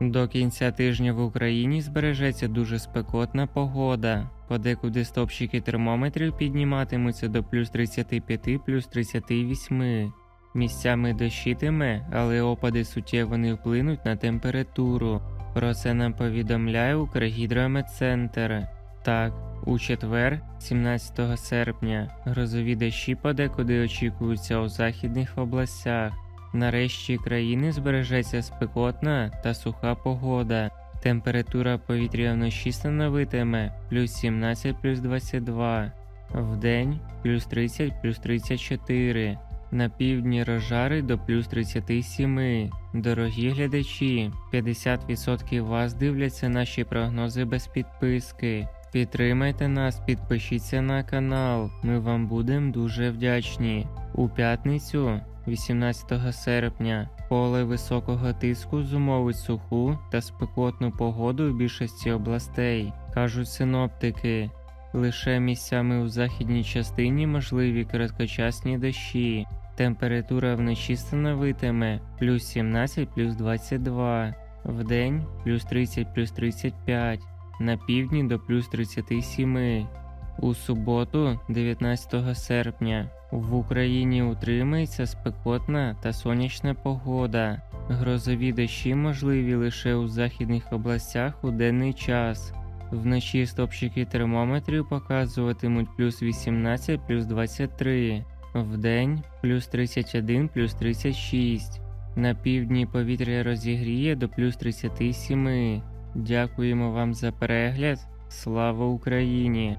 До кінця тижня в Україні збережеться дуже спекотна погода. Подекуди стопчики термометрів підніматимуться до плюс 35, плюс 38. Місцями дощитиме, але опади суттєво не вплинуть на температуру. Про це нам повідомляє Укргідрометцентр. Так, у четвер, 17 серпня, грозові дощі подекуди очікуються у західних областях. Нарешті країни збережеться спекотна та суха погода. Температура повітря вночі становитиме плюс 17 плюс 22, вдень плюс 30 плюс 34. На півдні розжари до плюс 37. Дорогі глядачі, 50% вас дивляться наші прогнози без підписки. Підтримайте нас, підпишіться на канал. Ми вам будемо дуже вдячні. У п'ятницю, 18 серпня, поле високого тиску зумовить суху та спекотну погоду в більшості областей, кажуть синоптики. Лише місцями у західній частині можливі короткочасні дощі. Температура вночі становитиме плюс 17 плюс 22, вдень плюс 30 плюс 35, на півдні до плюс 37. У суботу, 19 серпня, в Україні утримається спекотна та сонячна погода. Грозові дощі можливі лише у західних областях у денний час. Вночі стопчики термометрів показуватимуть плюс 18 плюс 23, вдень плюс 31 плюс 36. На півдні повітря розігріє до плюс 37. Дякуємо вам за перегляд. Слава Україні!